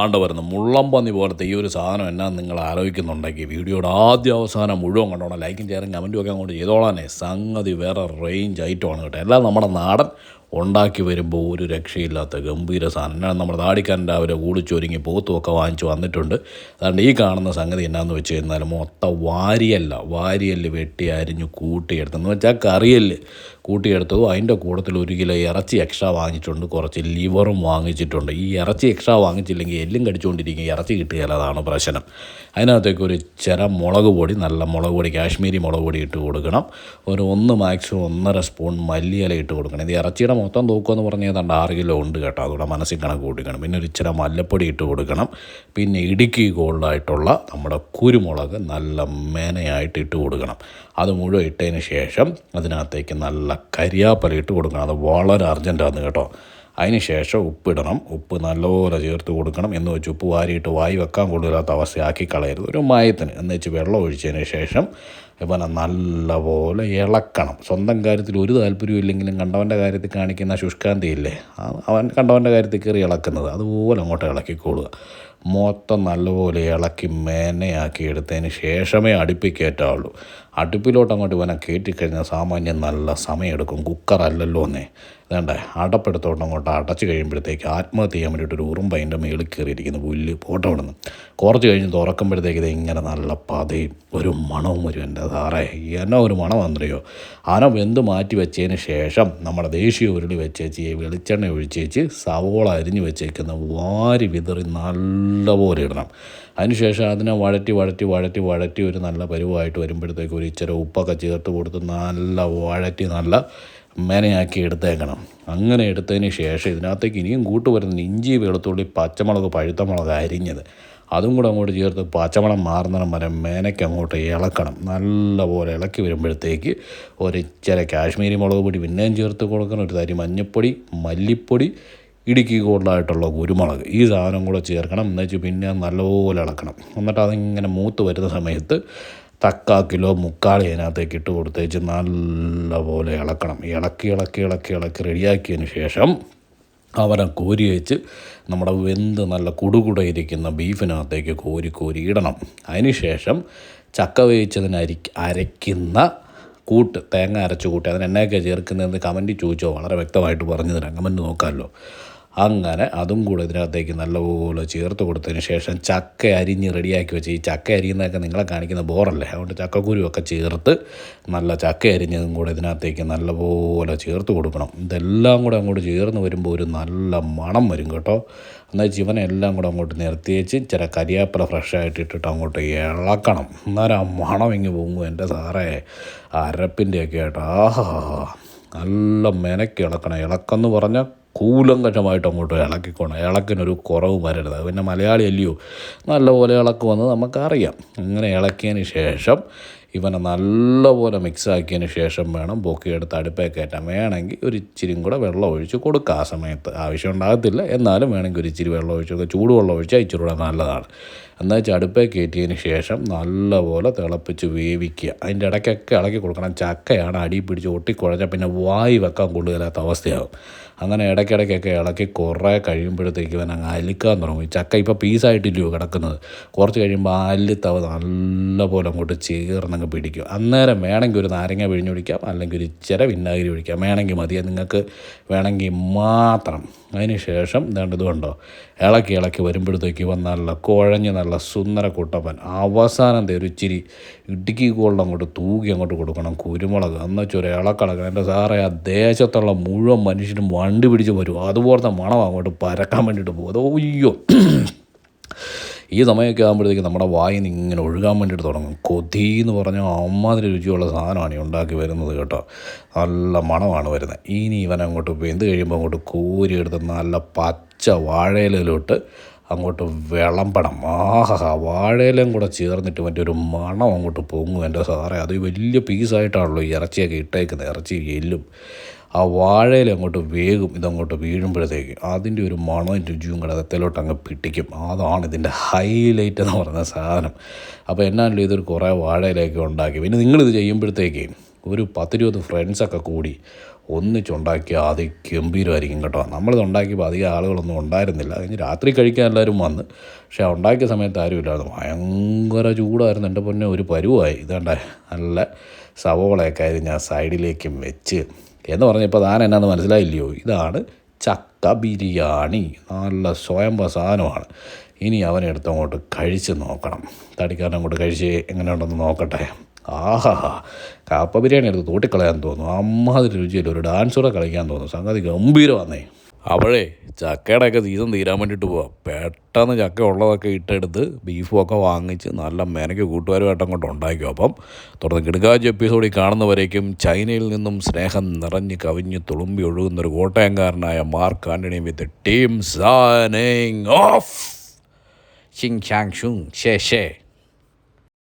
ആണ്ട് വരുന്ന മുള്ളമ്പന്നി പോലത്തെ ഈ ഒരു സാധനം എന്നാ നിങ്ങൾ ആലോചിക്കുന്നുണ്ടെങ്കിൽ വീഡിയോയുടെ ആദ്യ അവസാനം മുഴുവൻ കണ്ടോണം. ലൈക്കും ഷെയറും കമന്റും ഒക്കെ അങ്ങോട്ട് ചെയ്തോളാനേ സംഗതി വേറെ റേഞ്ച് ഐറ്റമാണ് കേട്ടോ. എല്ലാം നമ്മുടെ നാടൻ ഉണ്ടാക്കി വരുമ്പോൾ ഒരു രക്ഷയില്ലാത്ത ഗംഭീര സാധനം. നമ്മുടെ അവരെ രാവിലെ കൂടിച്ചൊരുങ്ങി പോത്തുമൊക്കെ വാങ്ങിച്ച് വന്നിട്ടുണ്ട്. അതുകൊണ്ട് ഈ കാണുന്ന സംഗതി എന്നാന്ന് വെച്ച് കഴിഞ്ഞാൽ മൊത്തം വാരിയല്ല. വാരിയൽ വെട്ടി അരിഞ്ഞ് കൂട്ടിയെടുത്തെന്ന് വെച്ചാൽ കറിയൽ കൂട്ടിയെടുത്തതും അതിന്റെ കൂട്ടത്തിൽ ഒരു കിലോ ഇറച്ചി എക്സ്ട്രാ വാങ്ങിച്ചിട്ടുണ്ട്. കുറച്ച് ലിവറും വാങ്ങിച്ചിട്ടുണ്ട്. ഈ ഇറച്ചി എക്സ്ട്രാ വാങ്ങിച്ചില്ലെങ്കിൽ എല്ലും കടിച്ചുകൊണ്ടിരിക്കും. ഇറച്ചി കിട്ടിയാൽ അതാണ് പ്രശ്നം. അതിനകത്തേക്ക് ഒരു ചിര മുളക് പൊടി നല്ല മുളക് പൊടി കാശ്മീരി മുളക് പൊടി ഇട്ട് കൊടുക്കണം. ഒരു ഒന്ന് മാക്സിമം ഒന്നര സ്പൂൺ മല്ലിയില ഇട്ട് കൊടുക്കണം. ഇത് ഇറച്ചിയുടെ മൊത്തം തൂക്കമെന്ന് പറഞ്ഞാൽ ഏതാണ്ട് ആറ് കിലോ ഉണ്ട് കേട്ടോ. അതുകൂടെ മനസ്സിൽ കണക്ക് കൂട്ടിക്കണം. പിന്നെ ഒരു ഇച്ചിരി മല്ലപ്പൊടി ഇട്ട് കൊടുക്കണം. പിന്നെ ഇടുക്കി ഗോൾഡായിട്ടുള്ള നമ്മുടെ കുരുമുളക് നല്ല മേനയായിട്ട് ഇട്ട് കൊടുക്കണം. അത് മുഴുവൻ ഇട്ടതിന് ശേഷം അതിനകത്തേക്ക് നല്ല കരിയാപ്പല ഇട്ട് കൊടുക്കണം. അത് വളരെ അർജന്റാണ് കേട്ടോ. അതിന് ശേഷം ഉപ്പിടണം. ഉപ്പ് നല്ലപോലെ ചേർത്ത് കൊടുക്കണം. എന്ന് വെച്ച് ഉപ്പ് വാരിയിട്ട് വായി വെക്കാൻ കൊള്ളില്ലാത്ത അവസ്ഥയാക്കി കളയരുത്. ഒരു മയത്തിന് എന്ന് വെച്ച് വെള്ളം ഒഴിച്ചതിന് ശേഷം ഇവനെ നല്ലപോലെ ഇളക്കണം. സ്വന്തം കാര്യത്തിൽ ഒരു താല്പര്യവും ഇല്ലെങ്കിലും കണ്ടവന്റെ കാര്യത്തിൽ കാണിക്കുന്ന ശുഷ്കാന്തി ഇല്ലേ അവൻ കണ്ടവന്റെ കാര്യത്തിൽ കയറി ഇളക്കുന്നത്. അതുപോലെ അങ്ങോട്ട് ഇളക്കിക്കൊള്ളുക. മൊത്തം നല്ലപോലെ ഇളക്കി മേനയാക്കി എടുത്തതിന് ശേഷമേ അടുപ്പിൽ കയറ്റാവുള്ളൂ അടുപ്പിലോട്ട് അങ്ങോട്ട് ഇവനെ കയറ്റിക്കഴിഞ്ഞാൽ സാമാന്യം നല്ല സമയമെടുക്കും. കുക്കറല്ലല്ലോ എന്നേ വേണ്ടേ അടപ്പെടുത്തോട്ടം കൊണ്ട് അടച്ച് കഴിയുമ്പോഴത്തേക്ക് ആത്മഹത്യ ചെയ്യാൻ വേണ്ടിയിട്ട് ഒരു ഉറുമ്പ് അതിന്റെ മേളിൽ കയറിയിരിക്കുന്നു പുല്ല് ഫോട്ടോ ഇടുന്നു കുറച്ച് കഴിഞ്ഞ് തുറക്കുമ്പോഴത്തേക്ക് ഇത് ഇങ്ങനെ നല്ല പതയും ഒരു മണവും ഒരു എന്റെ സാറേ. എന്നാ ഒരു മണം വന്നറിയോ? ആന വെന്ത് മാറ്റി വെച്ചതിന് ശേഷം നമ്മുടെ ദേശീയ ഉരുളി വെച്ചേച്ച് വെളിച്ചെണ്ണ ഒഴിച്ചേച്ച് സവോള അരിഞ്ഞ് വെച്ചേക്കുന്ന വാരി വിതറി നല്ലപോലെ ഇടണം. അതിനുശേഷം അതിനെ വഴറ്റി വഴറ്റി വഴറ്റി വഴറ്റി ഒരു നല്ല പരുവായിട്ട് വരുമ്പോഴത്തേക്ക് ഒരു ഇച്ചിരി ഉപ്പൊക്കെ ചേർത്ത് കൊടുത്ത് നല്ല വഴറ്റി നല്ല മെനയാക്കി എടുത്തേക്കണം. അങ്ങനെ എടുത്തതിന് ശേഷം ഇതിനകത്തേക്ക് ഇനിയും കൂട്ട് ഇഞ്ചി വെളുത്തുള്ളി പച്ചമുളക് പഴുത്ത മുളക് അരിഞ്ഞത്. അതും കൂടെ അങ്ങോട്ട് ചേർത്ത് പച്ചമുളം മാറുന്നിടം വരെ മേനയ്ക്ക് അങ്ങോട്ട് ഇളക്കണം. നല്ലപോലെ ഇളക്കി വരുമ്പോഴത്തേക്ക് ഒരു ചില കാശ്മീരി മുളക് പൊടി പിന്നെയും ചേർത്ത് കൊടുക്കണം. ഒരു തരി മഞ്ഞൾപ്പൊടി മല്ലിപ്പൊടി ഇടുക്കി കൂടുതലായിട്ടുള്ള കുരുമുളക്. ഈ സാധനം കൂടെ ചേർക്കണം. എന്ന് പിന്നെ നല്ലപോലെ ഇളക്കണം. എന്നിട്ട് അതിങ്ങനെ മൂത്ത് വരുന്ന സമയത്ത് തക്കാ കിലോ മുക്കാളി അതിനകത്തേക്ക് ഇട്ട് കൊടുത്തേച്ച് നല്ലപോലെ ഇളക്കണം. ഇളക്കി ഇളക്കി ഇളക്കി ഇളക്കി റെഡിയാക്കിയതിന് ശേഷം അവനെ കോരി വെച്ച് നമ്മുടെ വെന്ത് നല്ല കുടുകുടയിരിക്കുന്ന ബീഫിനകത്തേക്ക് കോരി കോരി ഇടണം. അതിന് ശേഷം ചക്ക വേവിച്ചതിന് അരി അരയ്ക്കുന്ന കൂട്ട് തേങ്ങ അരച്ച് കൂട്ടി അതിന് എന്നൊക്കെ ചേർക്കുന്നതെന്ന് കമന്റ് ചോദിച്ചോ? വളരെ വ്യക്തമായിട്ട് പറഞ്ഞു തരാം. കമന്റ് നോക്കാമല്ലോ. അങ്ങനെ അതും കൂടെ ഇതിനകത്തേക്ക് നല്ലപോലെ ചേർത്ത് കൊടുത്തതിന് ശേഷം ചക്ക അരിഞ്ഞ് റെഡിയാക്കി വെച്ച്. ഈ ചക്ക അരിയുന്നതൊക്കെ നിങ്ങളെ കാണിക്കുന്ന ബോറല്ലേ? അതുകൊണ്ട് ചക്കക്കുരുവൊക്കെ ചേർത്ത് നല്ല ചക്ക അരിഞ്ഞതും കൂടെ ഇതിനകത്തേക്ക് നല്ലപോലെ ചേർത്ത് കൊടുക്കണം. ഇതെല്ലാം കൂടെ അങ്ങോട്ട് ചേർന്ന് വരുമ്പോൾ ഒരു നല്ല മണം വരും കേട്ടോ. എന്നാൽ ജീവനെല്ലാം കൂടെ അങ്ങോട്ട് നിർത്തിയേച്ച് ചില കരിയാപ്പില ഫ്രഷായിട്ട് ഇട്ടിട്ട് അങ്ങോട്ട് ഇളക്കണം. എന്നാലും ആ മണം ഇങ്ങ് പൊങ്ങും എന്റെ സാറേ. അരപ്പിന്റെയൊക്കെ ആയിട്ട്. ആഹാ. നല്ല മെനക്ക് ഇളക്കണം ഇളക്കെന്ന് പറഞ്ഞാൽ കൂലങ്കഷമായിട്ട് അങ്ങോട്ട് ഇളക്കിക്കോണം. ഇളക്കിനൊരു കുറവ് വരരുത്. പിന്നെ മലയാളി അല്ലയോ നല്ലപോലെ ഇളക്കുമെന്ന് നമുക്കറിയാം. അങ്ങനെ ഇളക്കിയതിന് ശേഷം ഇവനെ നല്ലപോലെ മിക്സാക്കിയതിന് ശേഷം വേണം പൊക്കിയെടുത്ത് അടുപ്പേ കയറ്റാൻ. വേണമെങ്കിൽ ഒരു ഇച്ചിരിയും കൂടെ വെള്ളം ഒഴിച്ച് കൊടുക്കുക ആ സമയത്ത്. ആവശ്യം ഉണ്ടാകത്തില്ല. എന്നാലും വേണമെങ്കിൽ ഒരു ഇച്ചിരി വെള്ളം ഒഴിച്ച് ചൂടുവെള്ളം ഒഴിച്ചാൽ ഇച്ചിരി കൂടെ നല്ലതാണ്. എന്നാൽ വെച്ചാൽ അടുപ്പേ കയറ്റിയതിന് ശേഷം നല്ലപോലെ തിളപ്പിച്ച് വേവിക്കുക. അതിന്റെ ഇടയ്ക്കൊക്കെ ഇളക്കി കൊടുക്കണം. ചക്കയാണ് അടി പിടിച്ച് ഒട്ടിക്കുഴഞ്ഞാൽ പിന്നെ വായി വെക്കാൻ കൊള്ളുകയില്ലാത്ത അവസ്ഥയാകും അങ്ങനെ ഇടയ്ക്കിടയ്ക്കൊക്കെ ഇളക്കി കുറേ കഴിയുമ്പോഴത്തേക്ക് ഇവൻ അങ്ങ് അലിക്കാൻ തുടങ്ങും. ചക്ക ഇപ്പോൾ പീസായിട്ടില്ലയോ കിടക്കുന്നത്. കുറച്ച് കഴിയുമ്പോൾ അല്ലിത്തവ നല്ലപോലെ അങ്ങോട്ട് ചേർന്നങ്ങ് പിടിക്കും. അന്നേരം വേണമെങ്കിൽ ഒരു നാരങ്ങ പിഴിഞ്ഞൊഴിക്കാം അല്ലെങ്കിൽ ഒരു ഇച്ചിര വിനാഗിരി ഒഴിക്കാം വേണമെങ്കിൽ മതി. നിങ്ങൾക്ക് വേണമെങ്കിൽ മാത്രം. അതിന് ശേഷം ഇതുകൊണ്ടോ ഇളക്കി ഇളക്കി വരുമ്പോഴത്തേക്ക് ഇവൻ നല്ല കുഴഞ്ഞ് നല്ല സുന്ദര കുട്ടപ്പൻ. അവസാനം ഇച്ചിരി ഇടുക്കി ഗോൾഡ് അങ്ങോട്ട് തൂക്കി അങ്ങോട്ട് കൊടുക്കണം കുരുമുളക്. എന്ന് വെച്ചാൽ ഒരു ഇളക്കിളക്കണം എന്റെ സാറേ ആ ദേശത്തുള്ള മുഴുവൻ മനുഷ്യരും വണ്ടി പിടിച്ച് വരും. അതുപോലത്തെ മണം അങ്ങോട്ട് പരക്കാൻ വേണ്ടിയിട്ട് പോകും. അതോ അയ്യോ. ഈ സമയമൊക്കെ ആകുമ്പോഴത്തേക്ക് നമ്മുടെ വായിൽ നിന്ന് ഇങ്ങനെ ഒഴുകാൻ വേണ്ടിയിട്ട് തുടങ്ങും. കൊതി എന്ന് പറഞ്ഞാൽ അമ്മാതിരി രുചിയുള്ള സാധനമാണ് ഈ ഉണ്ടാക്കി വരുന്നത് കേട്ടോ. നല്ല മണമാണ് വരുന്നത്. ഇനി ഇവൻ അങ്ങോട്ട് വെന്ത് കഴിയുമ്പോൾ അങ്ങോട്ട് കോരിയെടുത്ത് നല്ല പച്ച വാഴയിലോട്ട് അങ്ങോട്ട് വിളമ്പണം. ആഹാ വാഴയിലും കൂടെ ചേർന്നിട്ട് മറ്റേ ഒരു മണം അങ്ങോട്ട് പൊങ്ങും എന്റെ സാറേ. അത് വലിയ പീസായിട്ടാണല്ലോ ഈ ഇറച്ചിയൊക്കെ ഇട്ടേക്കുന്നത്. ഇറച്ചി എല്ലും. ആ വാഴയിൽ അങ്ങോട്ട് വേഗം ഇതങ്ങോട്ട് വീഴുമ്പോഴത്തേക്ക് അതിന്റെ ഒരു മണവും രുചിയും കൂടെ അകത്തിലോട്ട് അങ്ങ് പിടിക്കും. അതാണ് ഇതിന്റെ ഹൈലൈറ്റ് എന്ന് പറയുന്ന സാധനം. അപ്പോൾ എന്നാണല്ലോ ഇതൊരു കുറേ വാഴയിലൊക്കെ ഉണ്ടാക്കി. പിന്നെ നിങ്ങളിത് ചെയ്യുമ്പോഴത്തേക്ക് ഒരു പത്തിരുപത് ഫ്രണ്ട്സൊക്കെ കൂടി ഒന്നിച്ചുണ്ടാക്കിയ അതിഗംഭീരമായിരിക്കും കേട്ടോ. നമ്മളിത് ഉണ്ടാക്കിയപ്പോൾ അധികം ആളുകളൊന്നും ഉണ്ടായിരുന്നില്ല. കഴിഞ്ഞ് രാത്രി കഴിക്കാൻ എല്ലാവരും വന്ന്. പക്ഷേ ഉണ്ടാക്കിയ സമയത്ത് ആരും ഇല്ലായിരുന്നു. ഭയങ്കര ചൂടായിരുന്നു. എന്റെ പൊന്നെ ഒരു പരുവായി. ഇതാണ്ട നല്ല സവോളയൊക്കെ ആയിരുന്നു ഞാൻ സൈഡിലേക്കും വെച്ച് എന്ന് പറഞ്ഞപ്പോൾ താൻ എന്നാന്ന് മനസ്സിലായില്ലയോ? ഇതാണ് ചക്ക ബിരിയാണി. നല്ല സ്വയംഭ സാധനമാണ്. ഇനി അവനെടുത്ത് അങ്ങോട്ട് കഴിച്ച് നോക്കണം. തടിക്കാരൻ അങ്ങോട്ട് കഴിച്ച് എങ്ങനെയുണ്ടെന്ന് നോക്കട്ടെ. ആഹാ. കപ്പ ബിരിയാണി എടുത്ത് തൂട്ടിക്കളയാൻ തോന്നുന്നു. അമ്മാതിരി രുചിയിൽ ഒരു ഡാൻസ് കൂടെ കളിക്കാൻ തോന്നുന്നു. സംഗതി ഗംഭീരമാന്നേ. അപ്പോഴേ ചക്കയുടെയൊക്കെ സീസൺ തീരാൻ വേണ്ടിയിട്ട് പോവാം. പെട്ടെന്ന് ചക്ക ഉള്ളതൊക്കെ ഇട്ടെടുത്ത് ബീഫും ഒക്കെ വാങ്ങിച്ച് നല്ല മെനക്ക് കൂട്ടുകാരുമായിട്ട് അങ്ങോട്ട് ഉണ്ടാക്കും അപ്പം തുടർന്ന് കിടുക്കാഴ്ച എപ്പിസോഡിൽ കാണുന്നവരേക്കും ചൈനയിൽ നിന്നും സ്നേഹം നിറഞ്ഞ് കവിഞ്ഞ് തുളുമ്പി ഒഴുകുന്ന ഒരു കോട്ടയംകാരനായ മാർക്ക് ആന്റണി വിത്ത് ടീം സാനിങ് ഓഫ് ഷിങ് ഷാങ് ഷുങ് ഷേ ഷേ